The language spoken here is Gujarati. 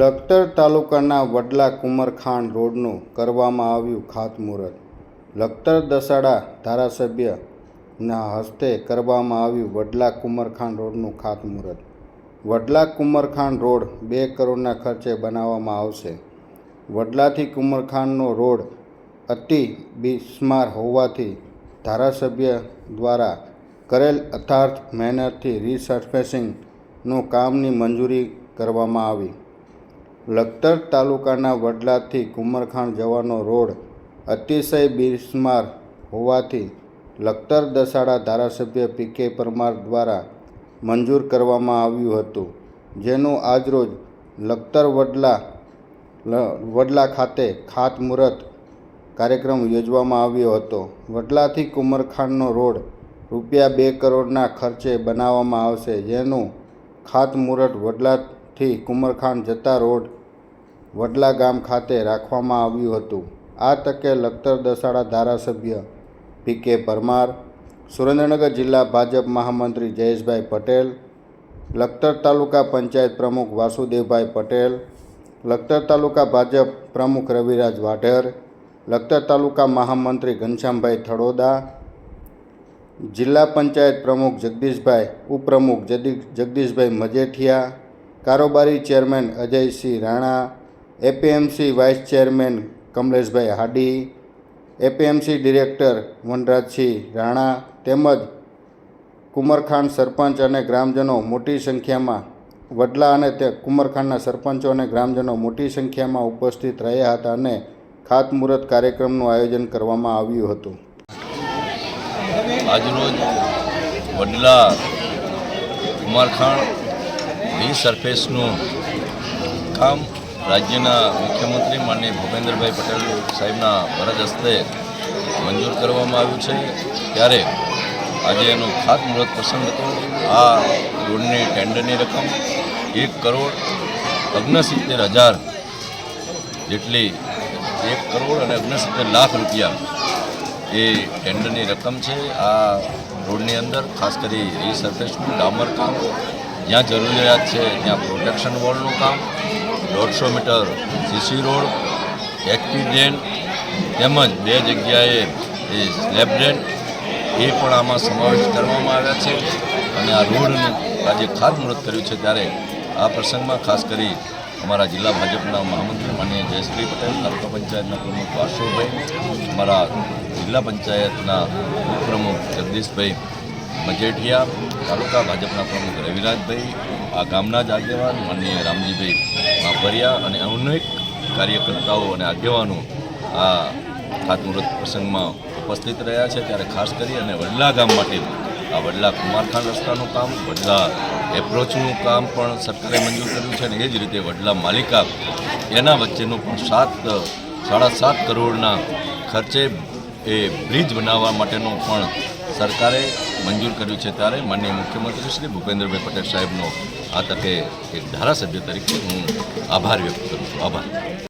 લખતર તાલુકાના વડલા કુમરખાન રોડનું કરવામાં આવ્યું ખાતમુહૂર્ત. લખતર દસાડા ધારાસભ્યના હસ્તે કરવામાં આવ્યું વડલા કુમરખાન રોડનું ખાતમુહૂર્ત. વડલા કુમરખાન રોડ બે કરોડના ખર્ચે બનાવવામાં આવશે. વડલાથી કુમરખાનનો રોડ અતિ બિસ્માર હોવાથી ધારાસભ્ય દ્વારા કરેલ અથાર્થ મહેનતથી રિસર્ફેસિંગનું કામની મંજૂરી કરવામાં આવી. લખતર તાલુકાના વડલાથી કુમરખાણ જવાનો રોડ અતિશય બિસ્માર હોવાથી લખતર દસાડા ધારાસભ્ય પી કે પરમાર દ્વારા મંજૂર કરવામાં આવ્યું હતું. જેનું આજરોજ લખતર વડલા વડલા ખાતે ખાતમુહૂર્ત કાર્યક્રમ યોજવામાં આવ્યો હતો. વડલાથી કુમરખાનનો રોડ રૂપિયા બે કરોડના ખર્ચે બનાવવામાં આવશે. જેનું ખાતમુહૂર્ત વડલાથી કુમરખાણ જતા રોડ વડલા ગામ ખાતે રાખવામાં આવ્યું હતું. આ તકે લખતર દસાડા ધારાસભ્ય પી કે પરમાર, સુરેન્દ્રનગર જિલ્લા ભાજપ મહામંત્રી જયેશભાઈ પટેલ, લખતર તાલુકા પંચાયત પ્રમુખ વાસુદેવભાઈ પટેલ, લખતર તાલુકા ભાજપ પ્રમુખ રવિરાજ વાઢેર, લખતર તાલુકા મહામંત્રી ઘનશ્યામભાઈ થડોદા, જિલ્લા પંચાયત પ્રમુખ જગદીશભાઈ, ઉપપ્રમુખ જગદીશભાઈ મજેઠિયા, કારોબારી chairman Ajaysinh Rana APMC vice chairman Kamleshbhai Hadi, APMC director Vanrajsinh Rana તેમજ કુમરખાન સરપંચ અને ગ્રામજનો મોટી સંખ્યામાં વડલા અને તે કુમરખાનના સરપંચો અને ગ્રામજનો મોટી સંખ્યામાં ઉપસ્થિત રહ્યા હતા અને ખાતમુહૂર્ત કાર્યક્રમનું આયોજન કરવામાં આવ્યું હતું. આજરોજ વડલા કુમારખાણ રીસર્ફેસનું કામ રાજ્યના મુખ્યમંત્રી માનની ભૂપેન્દ્રભાઈ પટેલ સાહેબના વરદ હસ્તે મંજૂર કરવામાં આવ્યું છે. ત્યારે આજે એનો ખાતમુહૂર્ત પ્રસંગ હતો. આ રોડની ટેન્ડરની રકમ એક કરોડ ઓગણસિત્તેર હજાર જેટલી એક કરોડ અને ઓગણસિત્તેર લાખ રૂપિયા એ ટેન્ડરની રકમ છે. આ રોડની અંદર ખાસ કરી રીસર્ફેસનું ડામર કામ, જ્યાં જરૂરિયાત છે ત્યાં પ્રોટેક્શન વોલનું કામ દોઢસો metre CC road, HP drain તેમજ બે જગ્યાએ એ સ્લેબ ડ્રેન એ પણ આમાં સમાવેશ કરવામાં આવ્યા છે. અને આ રોડનું આજે ખાતમુહૂર્ત કર્યું છે ત્યારે આ પ્રસંગમાં ખાસ કરી અમારા જિલ્લા ભાજપના મહામંત્રી માનીય જયશ્રી પટેલ, તાલુકા પંચાયતના પ્રમુખ વાસુભાઈ અમારા જિલ્લા પંચાયતના ઉપપ્રમુખ જગદીશભાઈ મજેઠિયા તાલુકા ભાજપના પ્રમુખ રવિરાજભાઈ, આ ગામના જ આગેવાન માનનીય રામજીભાઈ માપરિયા અને અનેક કાર્યકર્તાઓ અને આગેવાનો આ ખાતમુહૂર્ત પ્રસંગમાં ઉપસ્થિત રહ્યા છે. ત્યારે ખાસ કરી અને વડલા ગામ માટે આ વડલા કુમારખાન રસ્તાનું કામ, વડલા એપ્રોચનું કામ પણ સરકારે મંજૂર કર્યું છે અને એ જ રીતે વડલા માલિકા એના વચ્ચેનું પણ સાત, સાડા સાત કરોડના ખર્ચે એ બ્રિજ બનાવવા માટેનું પણ સરકારે મંજૂર કર્યું છે ત્યારે માનનીય મુખ્યમંત્રી શ્રી ભૂપેન્દ્રભાઈ પટેલ સાહેબનો આ તકે એક ધારાસભ્ય તરીકે હું આભાર વ્યક્ત કરું છું. આભાર.